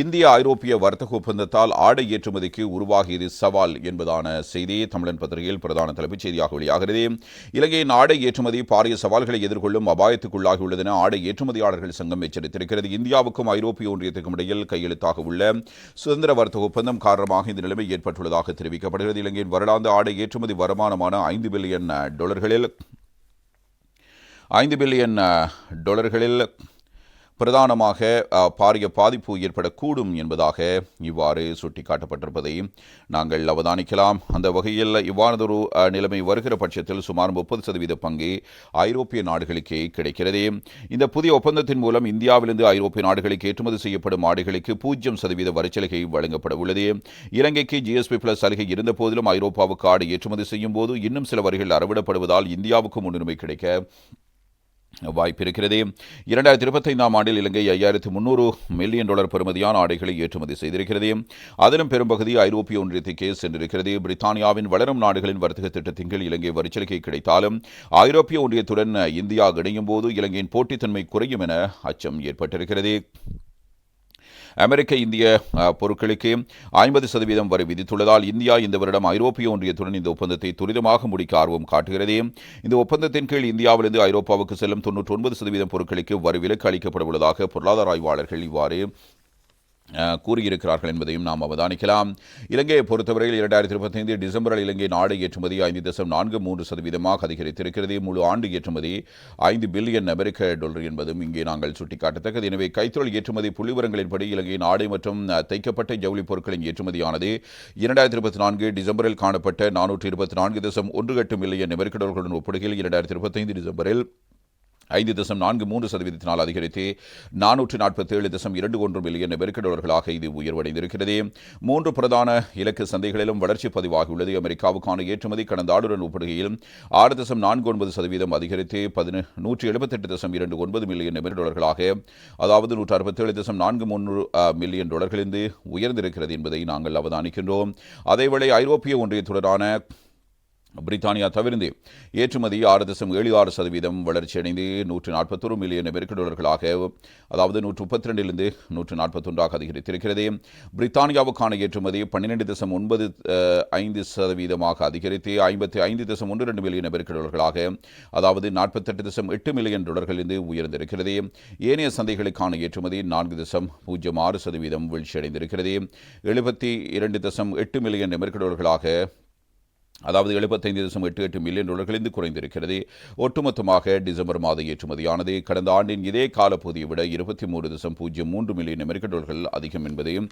இந்திய ஐரோப்பிய வர்த்தக ஒப்பந்தத்தால் ஆடை ஏற்றுமதிக்கு உருவாகியது சவால் என்பதான செய்தி தமிழன் பத்திரிகையில் பிரதான தலைப்புச் செய்தியாக வெளியாகிறது. இலங்கையின் ஆடை ஏற்றுமதி பாரிய சவால்களை எதிர்கொள்ளும் அபாயத்துக்குள்ளாகியுள்ளது என ஆடை ஏற்றுமதியாளர்கள் சங்கம் எச்சரித்திருக்கிறது. இந்தியாவுக்கும் ஐரோப்பிய ஒன்றியத்துக்கும் இடையில் கையெழுத்தாக உள்ள சுதந்திர வர்த்தக ஒப்பந்தம் காரணமாக இந்த நிலைமை ஏற்பட்டுள்ளதாக தெரிவிக்கப்படுகிறது. இலங்கையின் வருடாந்த ஆடை ஏற்றுமதி வருமானமான ஐந்து பில்லியன் டாலர்களில் ஐந்து பில்லியன் டாலர்களில் பிரதானமாக பாரிய பாதிப்பு ஏற்படக்கூடும் என்பதாக இவ்வாறு சுட்டிக்காட்டப்பட்டிருப்பதை நாங்கள் அவதானிக்கலாம். அந்த வகையில் இவ்வாறதொரு நிலைமை வருகிற பட்சத்தில் சுமார் முப்பது சதவீத பங்கு ஐரோப்பிய நாடுகளுக்கே கிடைக்கிறது. இந்த புதிய ஒப்பந்தத்தின் மூலம் இந்தியாவிலிருந்து ஐரோப்பிய நாடுகளுக்கு ஏற்றுமதி செய்யப்படும் ஆடைகளுக்கு பூஜ்ஜியம் சதவீத வரிச்சலுகை வழங்கப்பட உள்ளது. இலங்கைக்கு ஜிஎஸ்பி பிளஸ் சலுகை இருந்த போதிலும் ஐரோப்பாவுக்கு ஆடை ஏற்றுமதி செய்யும் போது இன்னும் சில வரிகள் அறவிடப்படுவதால் இந்தியாவுக்கு முன்னுரிமை கிடைக்க வாய்ப்பு இருக்கிறது இரண்டாயிரத்தி இருபத்தைந்தாம் ஆண்டில் இலங்கை ஐயாயிரத்து முந்நூறு மில்லியன் டாலர் பெறுமதியான ஆடைகளை ஏற்றுமதி செய்திருக்கிறது. அதிலும் பெரும்பகுதி ஐரோப்பிய ஒன்றியத்துக்கே சென்றிருக்கிறது. பிரித்தானியாவின் வளரும் நாடுகளின் வர்த்தக திட்டத்தின் கீழ் இலங்கை வரிச்சலுகை கிடைத்தாலும் ஐரோப்பிய ஒன்றியத்துடன் இந்தியா இணையும் போது இலங்கையின் போட்டித்தன்மை குறையும் என அச்சம் ஏற்பட்டிருக்கிறது. அமெரிக்க இந்திய பொருட்களுக்கு ஐம்பது சதவீதம் வரி விதித்துள்ளதால் இந்தியா இந்த வருடம் ஐரோப்பிய ஒன்றியத்துடன் இந்த ஒப்பந்தத்தை துரிதமாக முடிக்க ஆர்வம் காட்டுகிறது. இந்த ஒப்பந்தத்தின் கீழ் இந்தியாவிலிருந்து ஐரோப்பாவுக்கு செல்லும் தொன்னூற்றி ஒன்பது சதவீதம் பொருட்களுக்கு வரி விலக்கு அளிக்கப்பட உள்ளதாக பொருளாதார ஆய்வாளர்கள் இவ்வாறு கூறியிருக்கிறார்கள் என்பதையும் நாம் அவதானிக்கலாம். இலங்கையை பொறுத்தவரையில் இரண்டாயிரத்தி இருபத்தைந்து டிசம்பரில் இலங்கை நாடு ஏற்றுமதி ஐந்து தசம் நான்கு மூன்று சதவீதமாக அதிகரித்திருக்கிறது. முழு ஆண்டு ஏற்றுமதி ஐந்து பில்லியன் அமெரிக்க டாலர் என்பதும் இங்கே நாங்கள் சுட்டிக்காட்டத்தக்கது. எனவே கைத்தொழில் ஏற்றுமதி புள்ளிவரங்களின்படி இலங்கையின் ஆடை மற்றும் தைக்கப்பட்ட ஜவுளி பொருட்களின் ஏற்றுமதியானது இரண்டாயிரத்தி இருபத்தி நான்கு டிசம்பரில் காணப்பட்ட நானூற்றி இருபத்தி நான்கு தசம் ஒன்று எட்டு மில்லியன் அமெரிக்க டாலர்களுடன் ஒப்பிடுகையில் இரண்டாயிரத்தி இருபத்தைந்து டிசம்பரில் ஐந்து தசம் நான்கு மூன்று சதவீதத்தினால் அதிகரித்து நானூற்று நாற்பத்தேழு தசம் இரண்டு ஒன்று மில்லியன் அமெரிக்க டாலர்களாக இது உயர்வடைந்திருக்கிறது. மூன்று பிரதான இலக்கு சந்தைகளிலும் வளர்ச்சி பதிவாகியுள்ளது. அமெரிக்காவுக்கான ஏற்றுமதி கடந்த ஆண்டுடன் ஒப்பிடுகையில் ஆறு தசம் நான்கு ஒன்பது சதவீதம் அதிகரித்து பதினு நூற்றி எழுபத்தெட்டு தசம் இரண்டு ஒன்பது மில்லியன் அமெரிக்க டாலர்களாக அதாவது நூற்று அறுபத்தேழு தசம் நான்கு மூன்று மில்லியன் டாலர்களிலிருந்து உயர்ந்திருக்கிறது என்பதை நாங்கள் அவதானிக்கின்றோம். அதேவேளை ஐரோப்பிய ஒன்றியத்துடனான பிரித்தானியா தவிர்ந்து ஏற்றுமதி ஆறு தசம் ஏழு ஆறு சதவீதம் வளர்ச்சியடைந்து நூற்று நாற்பத்தொரு மில்லியன் அமெரிக்க டாலர்களாக அதாவது நூற்று முப்பத்தி ரெண்டிலிருந்து நூற்று நாற்பத்தொன்றாக அதிகரித்திருக்கிறது. பிரித்தானியாவுக்கான ஏற்றுமதி பன்னிரெண்டு தசம் ஒன்பது ஐந்து சதவீதமாக அதிகரித்து ஐம்பத்தி ஐந்து தசம் ஒன்று ரெண்டு மில்லியன் அமெரிக்க டாலர்களாக அதாவது நாற்பத்தெட்டு தசம் எட்டு மில்லியன் டாலர்களிலிருந்து உயர்ந்திருக்கிறது. ஏனைய சந்தைகளுக்கான ஏற்றுமதி நான்கு தசம் பூஜ்ஜியம் ஆறு சதவீதம் வீழ்ச்சியடைந்திருக்கிறது. எழுபத்தி இரண்டு தசம் எட்டு மில்லியன் அமெரிக்க டாலர்களாக அதாவது எழுபத்தைந்து தசம் எட்டு எட்டு மில்லியன் டாலர்களிலிருந்து குறைந்திருக்கிறது. ஒட்டுமொத்தமாக டிசம்பர் மாத ஏற்றுமதியானது கடந்த ஆண்டின் இதே காலப்பகுதியை விட இருபத்தி மூன்று தசம் பூஜ்ஜியம் மூன்று மில்லியன் அமெரிக்க டாலர்கள் அதிகம் என்பதையும்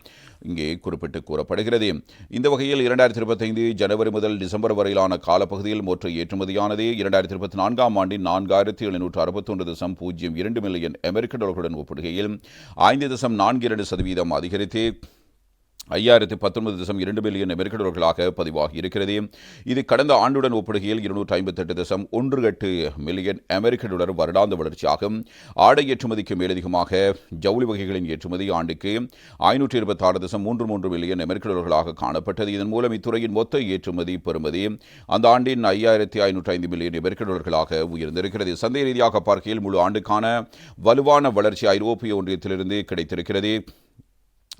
இங்கே குறிப்பிட்டு கூறப்படுகிறது. இந்த வகையில் இரண்டாயிரத்தி இருபத்தைந்து ஜனவரி முதல் டிசம்பர் வரையிலான காலப்பகுதியில் மொத்த ஏற்றுமதியானது இரண்டாயிரத்தி இருபத்தி நான்காம் ஆண்டின் நான்காயிரத்தி எழுநூற்று அறுபத்தொன்று தசம் பூஜ்ஜியம் இரண்டு மில்லியன் அமெரிக்க டாலர்களுடன் ஒப்பிடுகையில் ஐந்து தசம் நான்கு இரண்டு சதவீதம் அதிகரித்து ஐயாயிரத்து பத்தொன்பது தசம் இரண்டு பில்லியன் அமெரிக்க டாலர்களாக பதிவாகி இருக்கிறது இது கடந்த ஆண்டுடன் ஒப்பிடுகையில் இருநூற்றி ஐம்பத்தெட்டு தசம் ஒன்று எட்டு மில்லியன் அமெரிக்க டாலர் வருடாந்த வளர்ச்சியாகும். ஆடை ஏற்றுமதிக்கு மேலதிகமாக ஜவுளி வகைகளின் ஏற்றுமதி ஆண்டுக்கு ஐநூற்றி இருபத்தாறு தசம் மூன்று மூன்று மில்லியன் அமெரிக்க டாலர்களாக காணப்பட்டது. இதன் மூலம் இத்துறையின் மொத்த ஏற்றுமதி பெறுமதி அந்த ஆண்டின் ஐயாயிரத்தி ஐநூற்றி ஐந்து மில்லியன் அமெரிக்க டாலர்களாக உயர்ந்திருக்கிறது. சந்தை ரீதியாக பார்க்கையில் முழு ஆண்டுக்கான வலுவான வளர்ச்சி ஐரோப்பிய ஒன்றியத்திலிருந்து கிடைத்திருக்கிறது.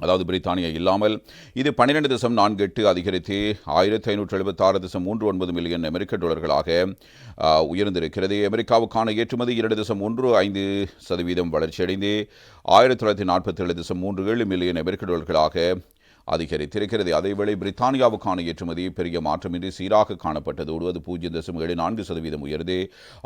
அதாவது பிரித்தானியா இல்லாமல் இது பன்னிரெண்டு தசம் நான்கு எட்டு அதிகரித்து ஆயிரத்தி ஐநூற்று எழுபத்தாறு தசம் மூன்று ஒன்பது மில்லியன் அமெரிக்க டாலர்களாக உயர்ந்திருக்கிறது. அமெரிக்காவுக்கான ஏற்றுமதி இரண்டு தசம் ஒன்று ஐந்து சதவீதம் வளர்ச்சியடைந்து ஆயிரத்தி தொள்ளாயிரத்தி நாற்பத்தி ஏழு தசம் மூன்று ஏழு மில்லியன் அமெரிக்க டாலர்களாக அதிகரித்திருக்கிறது அதேவேளை பிரித்தானியாவுக்கான ஏற்றுமதி பெரிய மாற்றமின்றி சீராக காணப்பட்டதோடு அது பூஜ்ஜியம் தசம் ஏழு நான்கு சதவீதம் உயர்ந்து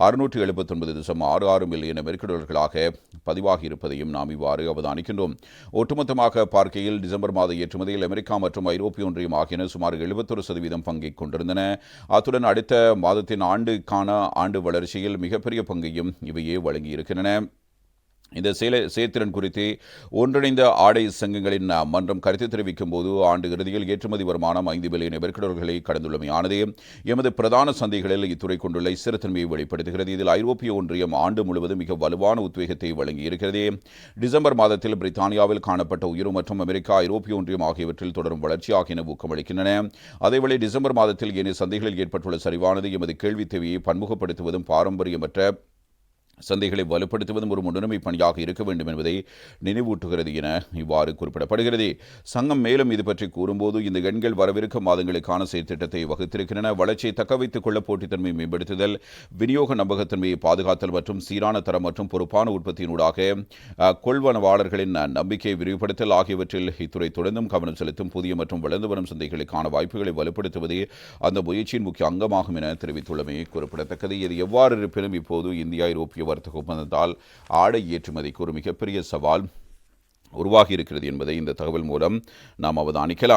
அறுநூற்று எழுபத்தொன்பது தசம் ஆறு ஆறு மில்லியன் அமெரிக்க டாலர்களாக பதிவாகி இருப்பதையும் நாம் இவ்வாறு அவதானிக்கின்றோம். ஒட்டுமொத்தமாக பார்க்கையில் டிசம்பர் மாத ஏற்றுமதியில் அமெரிக்கா மற்றும் ஐரோப்பிய ஒன்றியம் ஆகியன சுமார் எழுபத்தொரு சதவீதம் பங்கை கொண்டிருந்தன. அத்துடன் அடுத்த மாதத்தின் ஆண்டுக்கான ஆண்டு வளர்ச்சியில் மிகப்பெரிய பங்கையும் இவையே வழங்கியிருக்கின்றன. இந்த சேல செயற்திறன் குறித்து ஒன்றிணைந்த ஆடை சங்கங்களின் மன்றம் கருத்து தெரிவிக்கும் போது ஆண்டு இறுதியில் ஏற்றுமதி வருமானம் ஐந்து பில்லியன் நெருக்கடல்களை கடந்துள்ளமையானது. எமது பிரதான சந்தைகளில் இத்துறை கொண்டுள்ள ஸ்திரத்தன்மையை வெளிப்படுத்துகிறது. இதில் ஐரோப்பிய ஒன்றியம் ஆண்டு முழுவதும் மிக வலுவான உத்வேகத்தை வழங்கியிருக்கிறது. டிசம்பர் மாதத்தில் பிரித்தானியாவில் காணப்பட்ட உயிர் மற்றும் அமெரிக்கா ஐரோப்பிய ஒன்றியம் ஆகியவற்றில் தொடரும் வளர்ச்சி ஆகியன ஊக்கமளிக்கின்றன. அதேவேளை டிசம்பர் மாதத்தில் ஏனைய சந்தைகளில் ஏற்பட்டுள்ள சரிவானது எமது கேள்வி தேவையை பன்முகப்படுத்துவதும் பாரம்பரியமற்ற சந்தைகளை வலுப்படுத்துவதும் ஒரு முன்னுரிமை பணியாக இருக்க வேண்டும் என்பதை நினைவூட்டுகிறது என இவ்வாறு குறிப்பிடப்படுகிறது. சங்கம் மேலும் இது பற்றி கூறும்போது இந்த எண்கள் வரவிருக்கும் மாதங்களுக்கான செயற்திட்டத்தை வகுத்திருக்கின்றன. வளர்ச்சியை தக்கவைத்துக் கொள்ள போட்டித்தன்மை மேம்படுத்துதல் விநியோக நம்பகத்தன்மையை பாதுகாத்தல் மற்றும் சீரான தரம் மற்றும் பொறுப்பான உற்பத்தியினூடாக கொள்வனவாளர்களின் நம்பிக்கையை விரிவுபடுத்தல் ஆகியவற்றில் இத்துறை தொடர்ந்தும் கவனம் செலுத்தும் புதிய மற்றும் வளர்ந்து வரும் சந்தைகளுக்கான வாய்ப்புகளை வலுப்படுத்துவதே அந்த முயற்சியின் முக்கிய அங்கமாகும் என தெரிவித்துள்ளமை குறிப்பிடத்தக்கது. இது எவ்வாறு இருப்பினும் இப்போது இந்தியா ஐரோப்பிய வர்த்தக ஒப்பந்தத்தால் ஆடை ஏற்றுமதிக்கு ஒரு மிகப்பெரிய சவால் உருவாகி இருக்கிறது என்பதை இந்த தகவல் மூலம் நாம் அவதானிக்கலாம்.